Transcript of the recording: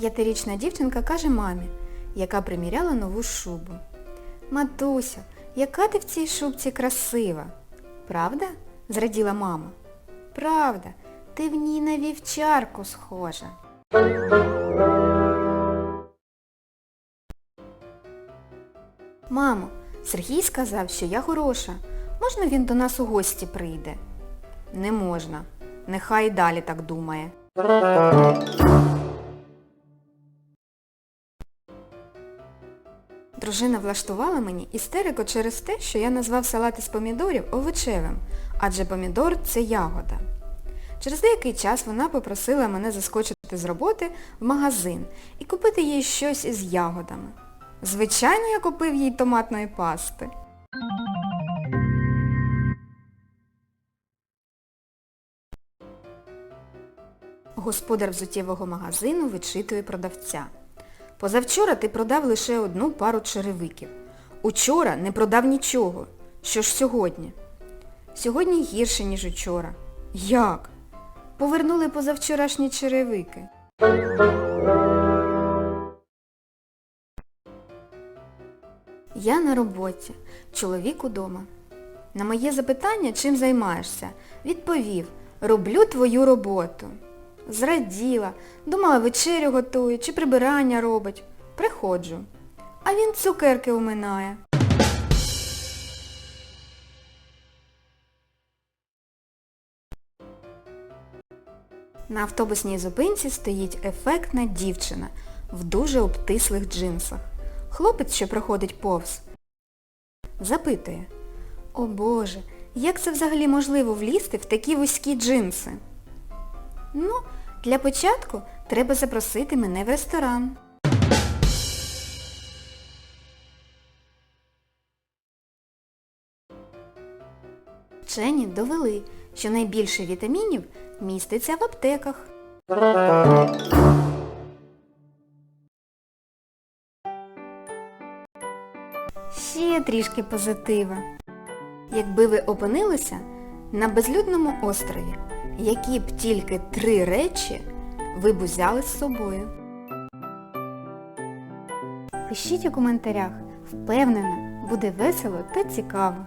П'ятирічна дівчинка каже мамі, яка приміряла нову шубу. Матуся, яка ти в цій шубці красива. Правда? зраділа мама. Правда, ти в ній на вівчарку схожа. Мамо, Сергій сказав, що я хороша. Можна він до нас у гості прийде? Не можна. Нехай і далі так думає. Дружина влаштувала мені істерику через те, що я назвав салат із помідорів овочевим, адже помідор це ягода. Через деякий час вона попросила мене заскочити з роботи в магазин і купити їй щось із ягодами. Звичайно, я купив їй томатної пасти. Господар взуттєвого магазину вичитує продавця. Позавчора ти продав лише одну пару черевиків. Учора не продав нічого. Що ж сьогодні? Сьогодні гірше, ніж учора. Як? Повернули позавчорашні черевики. Я на роботі, чоловік удома. На моє запитання, чим займаєшся, відповів, роблю твою роботу. Зраділа, думала, вечерю готує чи прибирання робить. Приходжу. А він цукерки уминає. На автобусній зупинці стоїть ефектна дівчина в дуже обтислих джинсах. Хлопець, що проходить повз, запитує. О Боже, як це взагалі можливо влізти в такі вузькі джинси? Ну, для початку треба запросити мене в ресторан. Вчені довели, що найбільше вітамінів міститься в аптеках. Ще трішки позитива. Якби ви опинилися на безлюдному острові, які б тільки три речі ви б узяли з собою? Пишіть у коментарях. Впевнена, буде весело та цікаво.